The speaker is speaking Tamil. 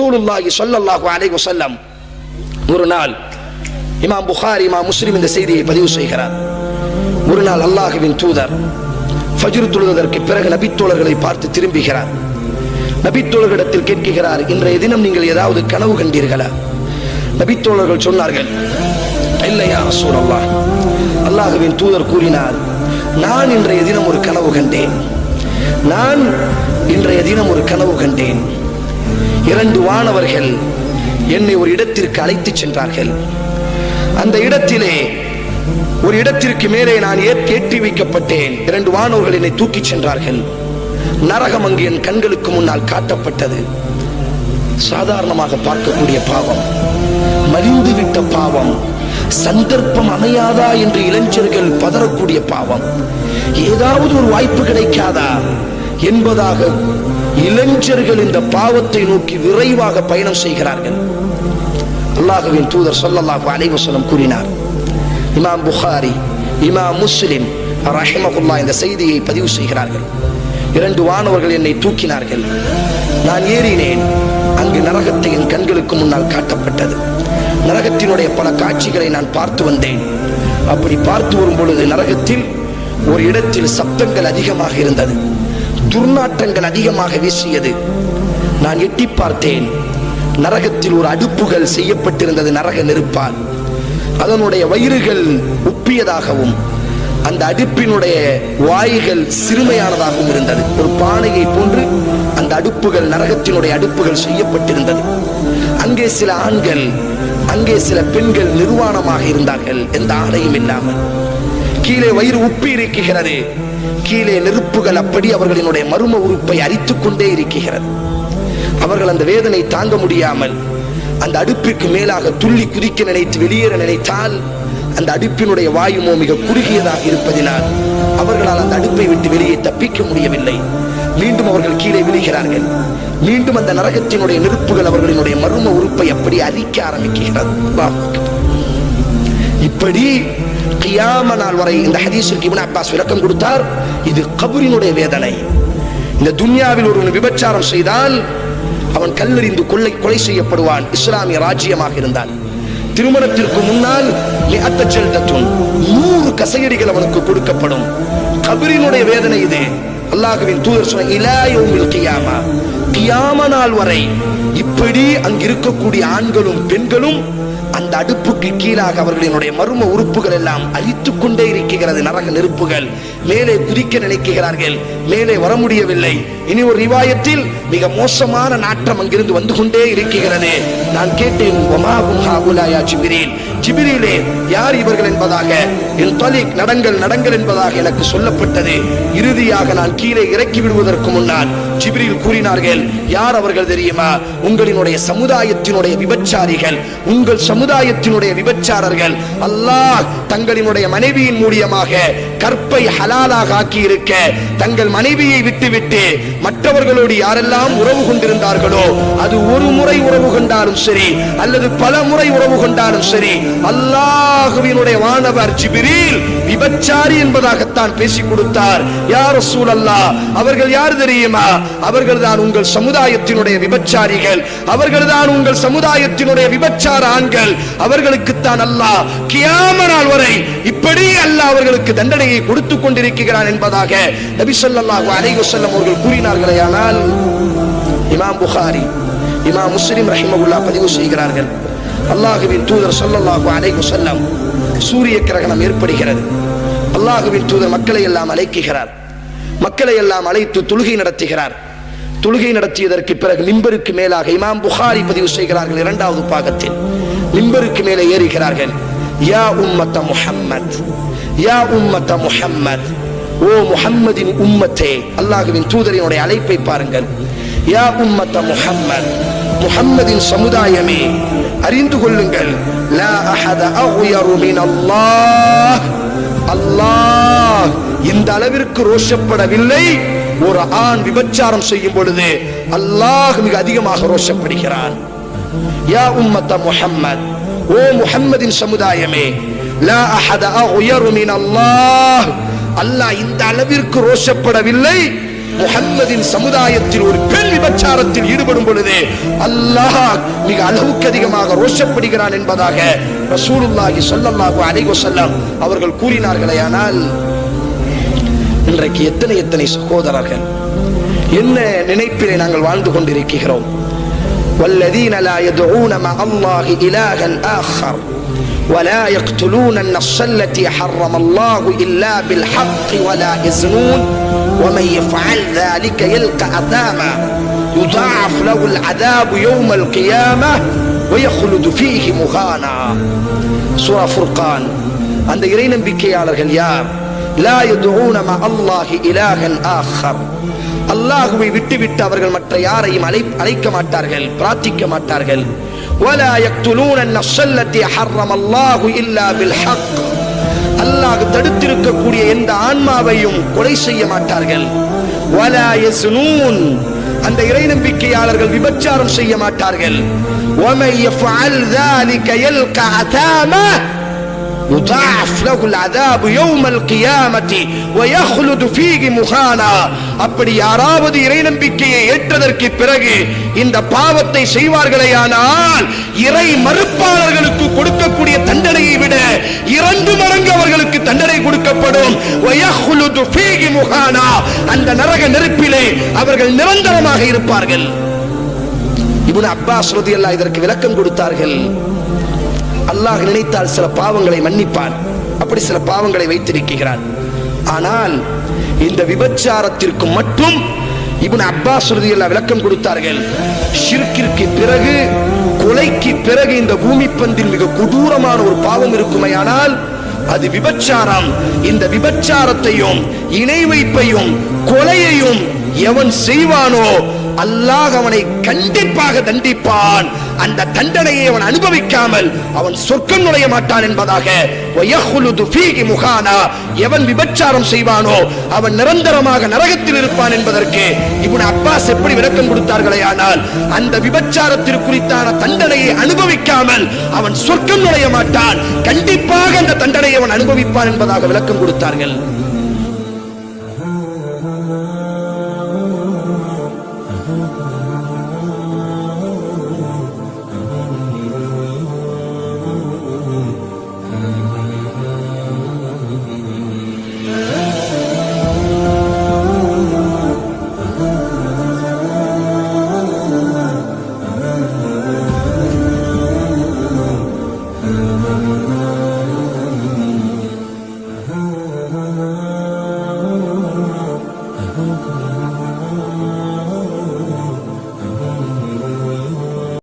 ரசூலுல்லாஹி சொல்லல்லாஹு அலைஹி வஸல்லம் ஒரு நாள் இமாம் புகாரி இமாம் முஸ்லிம் இந்த செய்தியை பதிவு செய்கிறார். ஒரு நாள் அல்லாஹுவின் தூதர் ஃபஜ்ர் தொழுவதற்கு பிறகு நபித்தோழர்களை பார்த்து திரும்புகிறார். நபித்தோழர்களிடத்தில் கேட்கிறார் இன்றைய தினம் நீங்கள் ஏதாவது கனவு கண்டீர்களா? நபித்தோழர்கள் சொன்னார்கள் இல்லையா ரசூல் அல்லாஹ் அல்லாஹுவின் தூதர் கூறினார் நான் இன்றைய தினம் ஒரு கனவு கண்டேன். நான் இன்றைய தினம் ஒரு கனவு கண்டேன். இரண்டு வானவர்கள் என்னை ஒரு இடத்திற்கு அழைத்துச் சென்றார்கள். அந்த இடத்திலே ஒரு இடத்திற்கு மேலே நான் ஏற்- ஏற்றி வைக்கப்பட்டேன். இரண்டு வானவர்கள் என்னை தூக்கிச் சென்றார்கள். நரகம் அங்கு என் கண்களுக்கு முன்னால் காட்டப்பட்டது. சாதாரணமாக பார்க்கக்கூடிய பாவம். மலிந்து விட்ட பாவம். சந்தர்ப்பம் அமையாதா என்று இளைஞர்கள் பதறக்கூடிய பாவம். ஏதாவது ஒரு வாய்ப்பு கிடைக்காதா என்பதாக இளைஞர்கள் இந்த பாவத்தை நோக்கி விரைவாக பயணம் செய்கிறார்கள். அல்லாஹுவின் தூதர் ஸல்லல்லாஹு அலைவசனம் கூறினார். இமாம் புகாரி இமாம் முஸ்லிம் ரஹிமகுல்லா இந்த செய்தியை பதிவு செய்கிறார்கள். இரண்டு வானவர்கள் என்னை தூக்கினார்கள். நான் ஏறினேன். அங்கு நரகத்தை என் கண்களுக்கு முன்னால் காட்டப்பட்டது. நரகத்தினுடைய பல காட்சிகளை நான் பார்த்து வந்தேன். அப்படி பார்த்து வரும் பொழுது நரகத்தில் ஒரு இடத்தில் சப்தங்கள் அதிகமாக இருந்தது. துர்நாற்றங்கள் அதிகமாக வீசியது. நான் எட்டி பார்த்தேன். நரகத்தில் ஒரு அடுப்புகள் செய்யப்பட்டிருந்தது நரக நெருப்பால். அதனுடைய வயிறுகள் உப்பியதாகவும் அந்த அடுப்பினுடைய வாய்கள் சிறுமையானதாகவும் இருந்தது. ஒரு பானையை போன்று அந்த அடுப்புகள் நரகத்தினுடைய அடுப்புகள் செய்யப்பட்டிருந்தது. அங்கே சில ஆண்கள் அங்கே சில பெண்கள் நிர்வாணமாக இருந்தார்கள். எந்த ஆணையும் இல்லாமல். கீழே வயிறு உப்பி இருக்கிறது. கீழே நெருப்புகள் அப்படி அவர்களினுடைய மர்ம உறுப்பை அரித்துக் கொண்டே இருக்கிறது. அவர்கள் அந்த வேதனை தாங்க முடியாமல் அந்த அடுப்பிற்கு மேலாக துள்ளி குதிக்க நினைத்து வெளியேற நினைத்தால் அந்த அடுப்பினுடைய வாயுமோ மிக குறுகியதாக இருப்பதினால் அவர்களால் அந்த அடுப்பை விட்டு வெளியே தப்பிக்க முடியவில்லை. மீண்டும் அவர்கள் கீழே விழுகிறார்கள். மீண்டும் அந்த நரகத்தினுடைய நெருப்புகள் அவர்களினுடைய மர்ம உறுப்பை அப்படி அரிக்க ஆரம்பிக்கிறது இப்படி கியாம நாள் வரை இந்த ஹதீஸுக்கு இப்னு அப்பாஸ் விளக்கம் கொடுத்தார் இது கபரினுடைய வேதனை. இந்த துன்யாவில் ஒருவன் விபச்சாரம் செய்தால் அவன் கல்லறிந்து கொள்ளை கொலை செய்யப்படுவான் இஸ்லாமிய ராஜ்யமாக இருந்தால் திருமணத்திற்கு முன்னால் நூறு கசையடிகள் அவனுக்கு கொடுக்கப்படும். கபரினுடைய வேதனை இது. அல்லாஹுவின் தூதர் சொன்ன இலா கியாமா. கியாம நாள் வரை இப்படி அங்கிருக்கக்கூடிய ஆண்களும் பெண்களும் அந்த அடுப்புக்கு கீழாக அவர்களினுடைய மர்ம உறுப்புகள் எல்லாம் அழித்துக் கொண்டே இருக்கிறது நரக நெருப்புகள். மேலே குதிக்க நினைக்கிறார்கள் மேலே வர முடியவில்லை. இனி ஒரு ரிவாயத்தில் மிக மோசமான நாற்றம் அங்கிருந்து வந்து கொண்டே இருக்கிறது. நான் கேட்டேன் ஜிபிரிலே யார் இவர்கள் என்பதாக என் தலிக் நடங்கள் நடங்கள் என்பதாக எனக்கு சொல்லப்பட்டது. இறுதியாக நான் கீழே இறக்கி விடுவதற்கு முன்னால் ஜிபிரில் கூறினார்கள் யார் அவர்கள் தெரியுமா? உங்களினுடைய சமுதாயத்தினுடைய விபச்சாரிகள் உங்கள் சமுதாயத்தினுடைய விபச்சாரர்கள். அல்லாஹ் தங்களினுடைய மனைவியின் மூலியமாக கற்பை ஹலாலாக ஆக்கி இருக்க தங்கள் மனைவியை விட்டுவிட்டு மற்றவர்களோடு யாரெல்லாம் உறவு கொண்டிருந்தார்களோ அது ஒரு முறை உறவு கொண்டாலும் சரி அல்லது பல முறை உறவு கொண்டாலும் சரி அல்லாஹுவினுடைய வானவர் ஜிபிரில் விபச்சாரி என்பதாகத்தான் பேசி கொடுத்தார். யார் சூழல்லா அவர்கள் யார் தெரியுமா? அவர்கள் தான் உங்கள் சமுதாயத்தினுடைய விபச்சாரிகள். அவர்கள் தான் உங்கள் சமுதாயத்தினுடைய விபச்சார ஆண்கள். அவர்களுக்குத்தான் அல்லாஹ் கியாம நாள் வரை இப்படி அல்லாஹ் அவர்களுக்கு தண்டனையை கொடுத்து கொண்டிருக்கிறான் என்பதாக நபி ஸல்லல்லாஹு அலைஹி வஸல்லம் அவர்கள் கூறினார்களே ஆனால் இமாம் புகாரி இமாம் முஸ்லிம் ரஹிமகுல்லா பதிவு செய்கிறார்கள். அல்லாஹுவின் தூதர் சொல்லல்லாஹு அலைகு செல்லம் சூரிய கிரகணம் ஏற்படுகிறது. அல்லாஹுவின் தூதர் மக்களை எல்லாம் அழைக்குகிறார். மக்களை எல்லாம் அழைத்து தொழுகை நடத்துகிறார். தொழுகை நடத்தியதற்கு பிறகு மிம்பருக்கு மேலாக இமாம் புகாரி பதிவு செய்கிறார்கள் இரண்டாவது பாகத்தில். மிம்பருக்கு மேலே ஏறுகிறார்கள். யா உம்மத்த முஹம்மத் யா உம்மத்த முஹம்மத் ஓ முஹம்மதின் உம்மத்தே அல்லாஹுவின் தூதரினுடைய அழைப்பை பாருங்கள். யா உம்மத்த முஹம்மத் முஹம்மதின் சமுதாயமே அறிந்து கொள்ளுங்கள். அஹத அல்லாஹ் அல்லாஹ் இந்த அளவிற்கு ரோஷப்படவில்லை. ஒரு ஆண் விபச்சாரம் செய்யும் பொழுது அல்லாஹ் மிக அதிகமாக ரோஷப்படுகிறான். யா உம்மத்த முஹம்மத் ஓ முஹம்மதின் சமுதாயமே லா அஹத அஹ்யரு மின் அல்லாஹ் அல்லாஹ் இந்த அளவிற்கு ரோஷப்படவில்லை. முஹம்மதின் சமுதாயத்தில் ஒரு பெண் விபச்சாரத்தில் ஈடுபடும் பொழுது அல்லாஹ் மிக அளவுக்கு அதிகமாக ரோஷப்படுகிறான் என்பதாக ரசூலுல்லாஹி ஸல்லல்லாஹு அலைஹி வஸல்லம் அவர்கள் கூறினார்களேயானால் இன்றைக்கு எத்தனை எத்தனை சகோதரர்கள் என்ன நினைப்பிலே நாங்கள் வாழ்ந்து கொண்டிருக்கிறோம் والذين لا يدعون مع الله إلها آخر ولا يقتلون النفس التي حرم الله إلا بالحق ولا يزنون ومن يفعل ذلك يلقى أثاما يضاعف له العذاب يوم القيامة ويخلد فيه مهانا சூரா ஃபுர்கான் அந்த இறை நம்பிக்கையாளர்கள் யார் லா யதுஊன ம அல்லாஹி இலாஹன் ஆஹர் அல்லாஹுவை விட்டுவிட்டு அவர்கள் மற்ற யாரையும் அழை அழைக்க மாட்டார்கள் பிரார்த்திக்க மாட்டார்கள் ولا يقتلون النفس التي حرم الله الا بالحق அல்லாஹ் தடுத்திருக்கக்கூடிய எந்த ஆன்மாவையும் கொலை செய்ய மாட்டார்கள் ولا يزنون அந்த இறை நம்பிக்கையாளர்கள் விபச்சாரம் செய்ய மாட்டார்கள். யுதாஃப் லகுல் அதாபு யௌமல் கியாமத்தி வயஹ்லுது ஃபீஹி முஹானா அப்படி யாராவது இறை நம்பிக்கையை ஏற்றதற்கு பிறகு இந்த பாவத்தை செய்வார்களேயானால் இறை மறுப்பாளர்களுக்கு கொடுக்கக்கூடிய தண்டனையை விட இரண்டு மடங்கு அவர்களுக்கு தண்டனை கொடுக்கப்படும். அந்த நரக நெருப்பிலே அவர்கள் நிரந்தரமாக இருப்பார்கள். இவன் அப்பாஸ் இதற்கு விளக்கம் கொடுத்தார்கள். அல்லாஹ் நினைத்தால் சில பாவங்களை மன்னிப்பான். அப்படி சில பாவங்களை வைத்திருக்கிறான். ஆனால் இந்த விபச்சாரத்திற்கு மட்டும் இப்னு அப்பாஸ் ரலியல்லாஹு விளக்கம் கொடுத்தார்கள். ஷிர்கிற்கு பிறகு கொலைக்கு பிறகு இந்த பூமி பந்தில் மிக கொடூரமான ஒரு பாவம் இருக்குமே ஆனால் அது விபச்சாரம். இந்த விபச்சாரத்தையும் இணை வைப்பையும் கொலையையும் எவன் செய்வானோ அல்லாஹ் அவனை கண்டிப்பாக தண்டிப்பான். அந்த தண்டனையை அவன் அனுபவிக்காமல் அவன் சொர்க்கம் நுழைய மாட்டான் என்பதாக. முகானா எவன் விபச்சாரம் செய்வானோ அவன் நிரந்தரமாக நரகத்தில் இருப்பான் என்பதற்கு இவன் அப்பாஸ் எப்படி விளக்கம் கொடுத்தார்களே ஆனால் அந்த விபச்சாரத்திற்கு குறித்தான தண்டனையை அனுபவிக்காமல் அவன் சொர்க்கம் நுழைய மாட்டான். கண்டிப்பாக அந்த தண்டனையை அவன் அனுபவிப்பான் என்பதாக விளக்கம் கொடுத்தார்கள்.